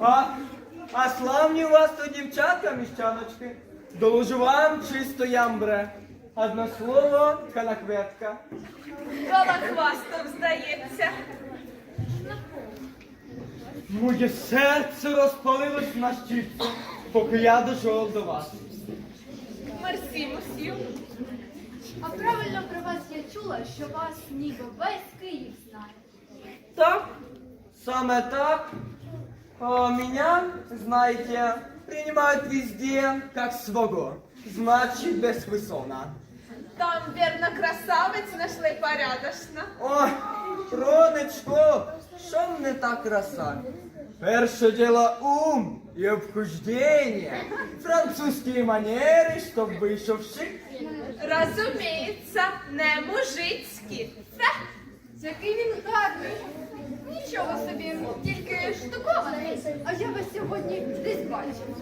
А, а славні у вас то дівчатка, міщаночки. Доложу вам чисто ямбре. Одне слово, канакветка. Голохвастов, здається. Моє серце розпалилось на щитці, поки я дійшов до вас. Мерсі, мусів. А правильно про вас я чула, що вас ніби весь Київ знає. Так, саме так. А, меня, знаете, принимают везде как своего. Значит, без высона. Там, вірно, красавець знайшли порядочно. Ой, Ронечко, що мне так краса? Перше діло ум і обхождення, французькі манери, щоб вийшов шик. Розуміється, не мужицькі. Фе. Який він гарний. Нічого собі, тільки штукований. А я вас сьогодні десь бачила.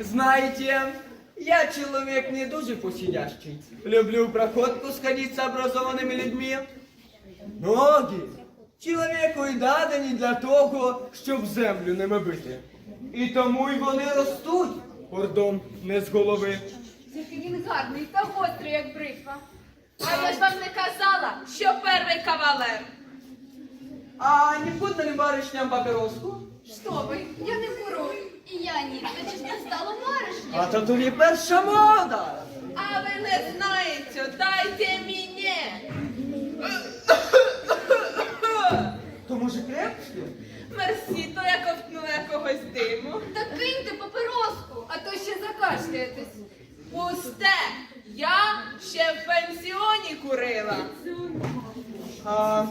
Знаете, я человек не дуже посидящий. Люблю в проходку сходить с образованными людьми. Ноги чоловіку й дадені для того, щоб землю ними бити. І тому й вони ростуть, пардон, не з голови. Який він гарний та гострий, як бритва. А я ж вам не казала, що перший кавалер. А не вкутно ли барышням папироску? Що ви? Я не куру. І я ні. Ж не стало баришня. А то тобі перша мода. А ви не знаєте, дайте мені. То може крепче? Мерсі, то я ковтнула якогось диму. Та киньте папироску, а то ще закашляєтесь. Пусте, я ще в пенсіоні курила. А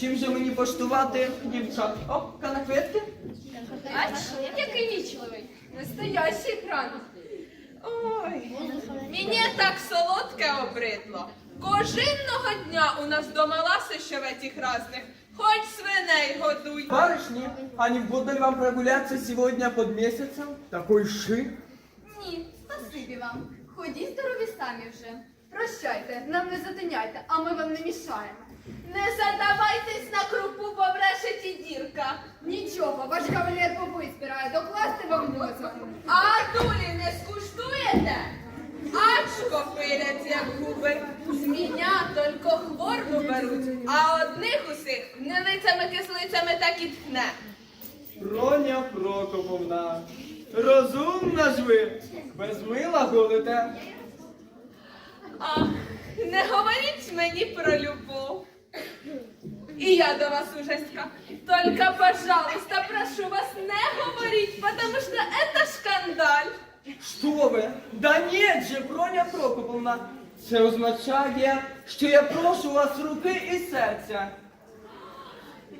чим же мені поштувати дівчат? О, канакветки? Ач, який вічливий. Настоящий кран. Ой, мені так солодке обридло. Кожинного дня у нас дома ласощевих разних, хоч свиней годуй. Барышни, а не угодно ли вам прогуляться сегодня под месяцем? Такой шик. Ні, спасибі вам. Ходіть здорові самі вже. Прощайте, нам не затиняйте, а ми вам не мішаємо. Не задавайтесь на крупу, побрешеті дірка. Нічого, ваш кавалер побить збирає, докласти вам мозок. А дулі не скуштуєте? Ачко пилять, як губи. З мене тільки хворбу беруть, а одних усіх гнилицями кислицями так і тхне. Роня Прокоповна, розумна ж ви, без мила голите. Ах, не говоріть мені про любов. І я до вас ужаська. Только, пожалуйста, прошу вас, не говорить, потому что это шкандаль. Що ви? Да нет же, Роня Прокоповна. Це означає, що я прошу вас руки і серця.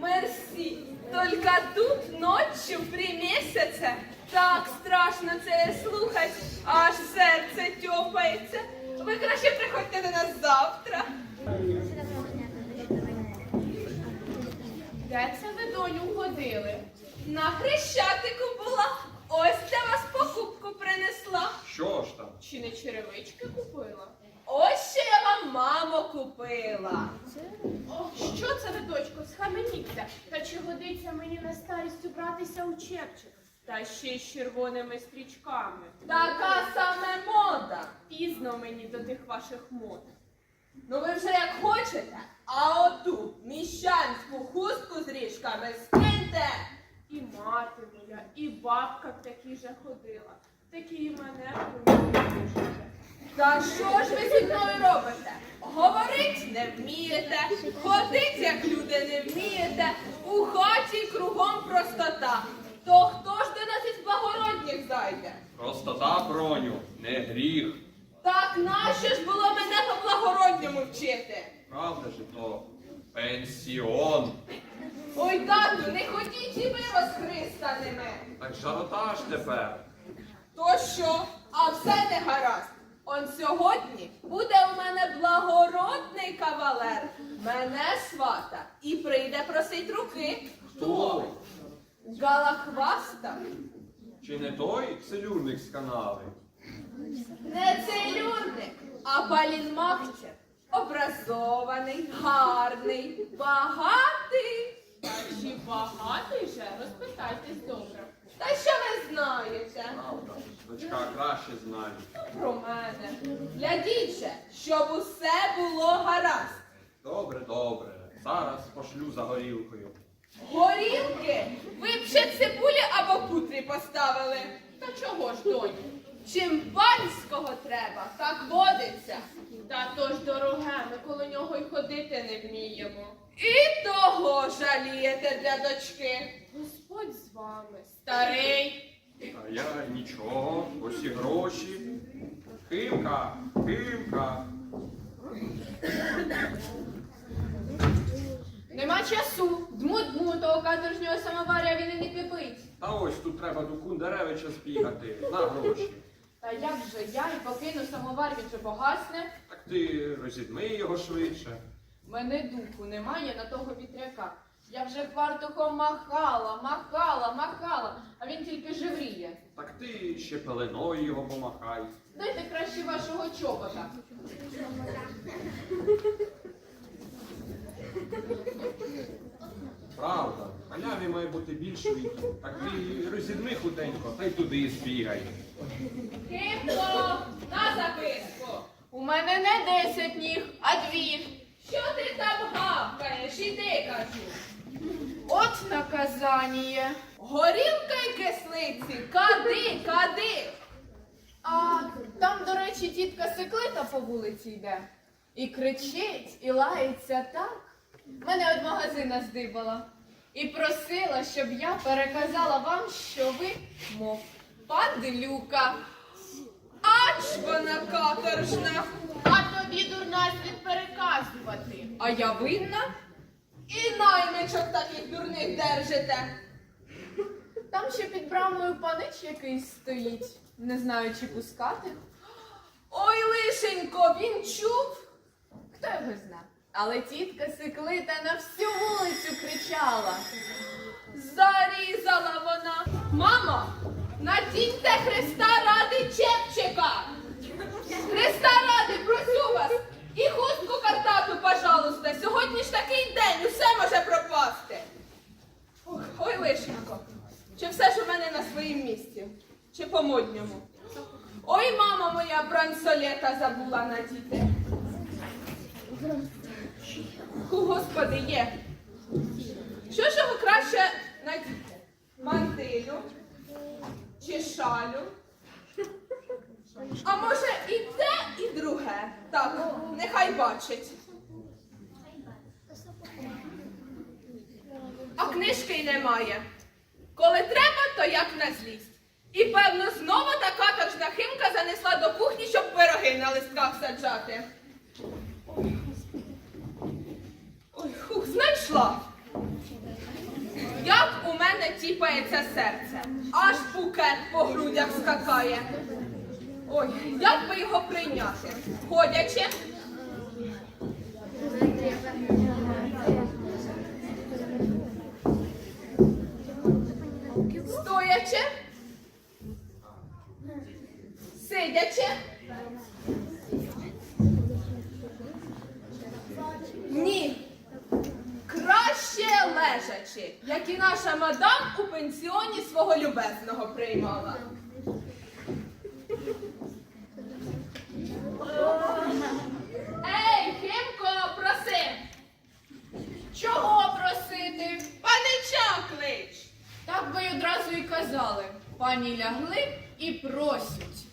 Мерсі, только тут ночью при місяце так страшно це слухать, аж серце тьопається. Ви краще приходьте до нас завтра. Де це ви доню ходили? На хрещатику була. Ось для вас покупку принесла. Що ж там? Чи не черевички купила? Ось що я вам, мамо, купила. О, Що це ви, дочко, схаменіться? Та чи годиться мені на старість убратися у чепчик? Та ще й з червоними стрічками. Така саме мода. Пізно мені до тих ваших мод. Ну ви вже як хочете, а оту міщанську хустку з ріжками скиньте. І мати моя, і бабка в такі же ходила. Такі і мене помітили. Та що ж ви зі мною робите? Говорить не вмієте, ходить, як люди не вмієте, у хаті кругом простота. То хто ж до нас із благородніх зайде? Простота, броню, не гріх. Так нащо ж було мене по благородньому вчити? Правда ж то пенсіон. Ой, тату, не ходіть і ви розхристаними. Так жарота ж тепер. То що? А все не гаразд. Он сьогодні буде у мене благородний кавалер, мене свата, і прийде просить руки. Хто? Галахваста? Чи не той целюрник з канави? Не цей люрник, а палінмахче. образований, гарний, багатий. Та чи багатий же? Розпитайтесь добре. Та що ви знаєте Правда. Дочка краще знає. про мене? Глядіть щоб усе було гаразд. Добре, добре. Зараз пошлю за горілкою. Горілки ви б ще цибулі або кутрі поставили. Та чого ж, доню? Чим панського треба, так водиться. Та то ж дороге, ми коло нього й ходити не вміємо. І того жалієте для дочки. Господь з вами, старий. А я нічого, ось і гроші. Химка, химка. Нема часу. Дму-дму, того каторжнього самоваря він і не кипить. Та ось тут треба до Кундаревича збігати на гроші. Та як же я і покину самовар, він же погасне. Так ти розідми його швидше. Мене духу немає на того вітряка. Я вже квартухом махала, махала, махала, а він тільки жевріє. Так ти ще пеленою його помахай. Дайте краще вашого чобота. Правда, халяві має бути більш віку. Так ти розідми худенько, та й туди збігай. Кимко, на записку. У мене не десять ніг, а дві. Що ти там гавкаєш? Іди, кажу. От наказання. Горілка й кислиці, кади, кади. А там, до речі, тітка Секлита по вулиці йде. І кричить, і лається так. Мене від магазина здибала. І просила, щоб я переказала вам, що ви, мов, падлюка. Ач вона каторжна. А тобі дурна слід переказувати. А я винна? І наймичок таких дурних держите. Там ще під брамою панич якийсь стоїть. Не знаю, чи пускати. Ой, лишенько, він чув. Хто його зна? Але тітка Секлита на всю вулицю кричала. Зарізала вона. Мамо, надіньте Христа ради чепчика. Христа ради, просю вас. І хустку картату, пожалуйста. Сьогодні ж такий день, усе може пропасти. Ой, лишенько. Чи все ж у мене на своїм місці? Чи по модньому? Ой, мама моя бранцолета забула надіти. Ху, господи, є. Що ж його краще надіти? Мантилю чи шалю? А може і те, і друге. Так, нехай бачить. А книжки й немає. Коли треба, то як на злість. І певно, знову та каторжна химка занесла до кухні, щоб пироги на листках саджати. Знайшла. Як у мене тіпається серце, аж букет по грудях скакає. Ой, як би його прийняти? Ходячи, любезного приймала. Ей, Химко, проси! Чого просити? Панича клич! Так би й одразу і казали. Пані лягли і просять.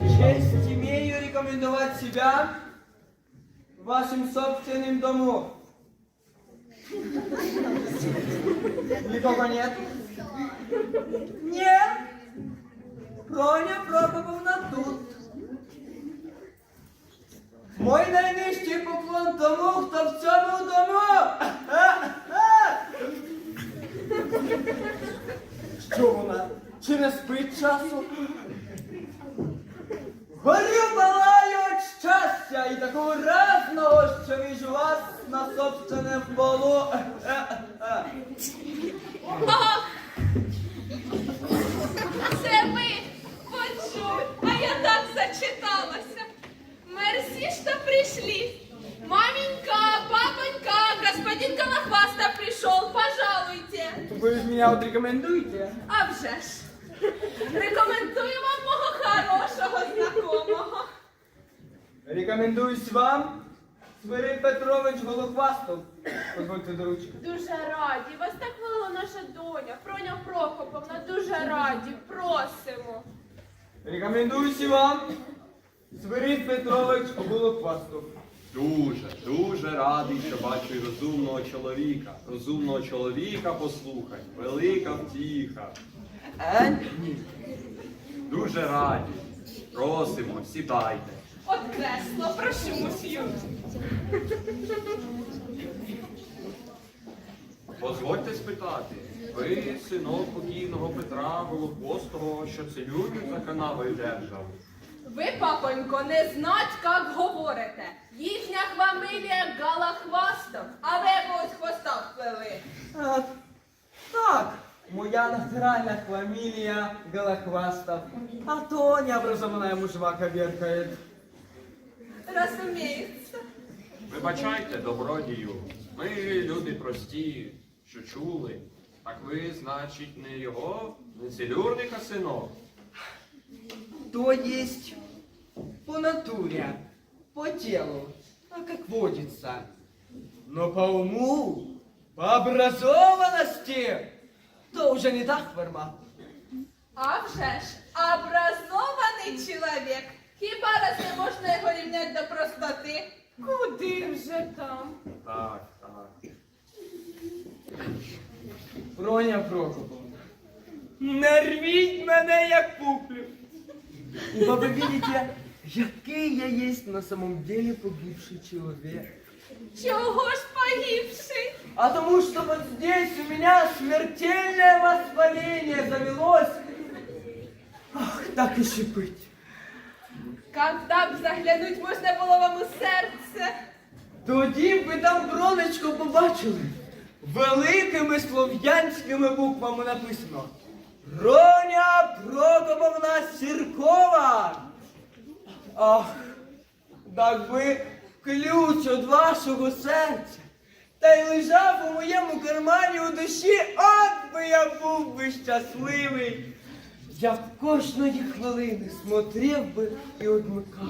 Честь имею рекомендовать себя вашим собственным дому. Никого нет? Нет. Проня Прокоповна тут. Мой найнижчий поклон тому, хто в цьому дому. Що вона? Чи не спить часу? Горю палаю от щастя і такого разного, що віжу вас на собственному полу. Ах! Це ви! що ви? А я так зачиталася. Мерсі, что пришли. Маменька, папонька, господин Голохваста пришел, пожалуйте. Ви ж мене отрекомендуєте? А вже ж. Рекомендую вам мого хорошого знакомого. Рекомендуюсь вам, Свирид Петрович Голохвастов. Позвольте до ручки. Дуже раді. Вас так хвалила наша доня, Проня Прокоповна. Дуже раді. Просимо. Рекомендуюсь вам, Свирид Петрович Голохвастов. Дуже, дуже радий, що бачу і розумного чоловіка. Розумного чоловіка послухай. Велика втіха. Е. Дуже раді. Просимо, сідайте. От кресло, прошу мусію. Дозвольте спитати, ви синок покійного Петра Голохвостого, що целюрню за канавою держав? Ви, папонько, не знать, як говорите. Їхня хвамилія Галахвастов, а ви якогось хвоста вплели. А, так, моя натуральная фамилия Голохвастов. А то необразованная мужвака веркает. Розуміється. Вибачайте, добродію. Ми люди прості, що чули. Так ви, значить, не його, не целюрника синок. То есть по натуре, по телу, а как водится. Но по уму, по образованности, то уже не так форма. А вже ж, образований чоловік. Хіба раз не можна його рівняти до простоти? Куди вже там? Так, так. Броня Прокоповна, не рвіть мене, як пуплю. Ибо вы видите, який я есть на самом деле погибший человек. Чого ж погибший? А тому что вот здесь у меня смертельное воспаление завелось. Ах, так и шипыть. Когда б заглянуть можна було вам у серце. Тоді б ви там бронечко побачили. Великими слов'янськими буквами написано. Роня Прокоповна Сіркова. Ах, так би ключ від вашого серця. Та й лежав у моєму кармані у душі, от би я був би щасливий. Я б кожної хвилини смотрів би і одмикав.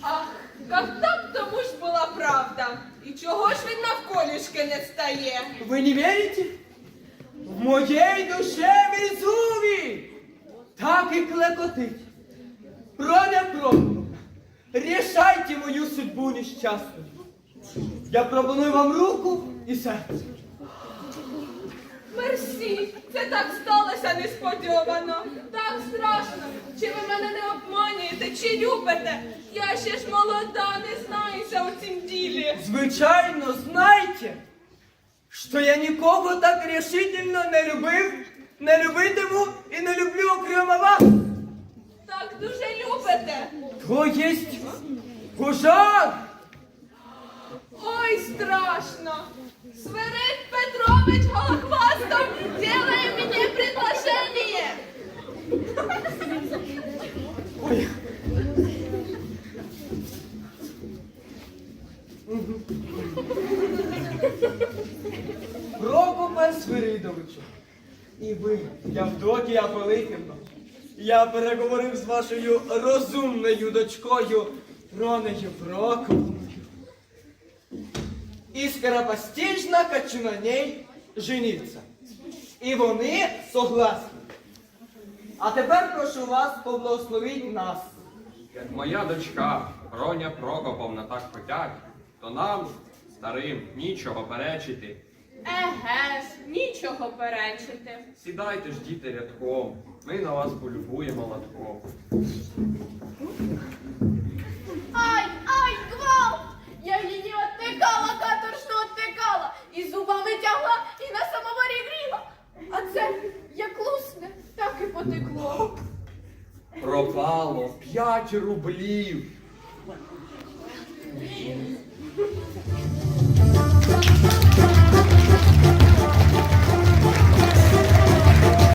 Ах, когда б тому ж була правда. І чого ж він навколішки не стає? Вы не верите? В моей душе Везувий так и клекотить. Проня Прокоповна, решайте мою судьбу несчастную. Я пропоную вам руку и сердце. Мерсі, це так сталося несподівано. Так страшно. Чи ви мене не обманюєте, чи любите? Я ще ж молода, не знаюся у цім ділі. Звичайно, знайте, що я нікого так решительно не любив, не любитиму і не люблю окрім вас. Так дуже любите. То єсть пожар. Ой, страшно. Свирид Петрович Голохвастов делает мне предложение. Ой. Прокопе Свиридовичу, і ви, Явдокія Пилипівна, я переговорив з вашою розумною дочкою Ронею Прокоповною. І скоропостижно хочу на ній жениться. І вони согласні. А тепер прошу вас поблагословіть нас. Як моя дочка Роня Прокоповна так хотять, то нам, старим, нічого перечити. Еге ж, нічого перечити. Сідайте ж, діти, рядком. Ми на вас полюбуємо латком. Ай, ай, гвалт! Я її оттикала, каторжно оттикала, і зубами тягла, і на самоварі гріла. А це як лусне, так і потекло. Пропало 5 рублів. Ой,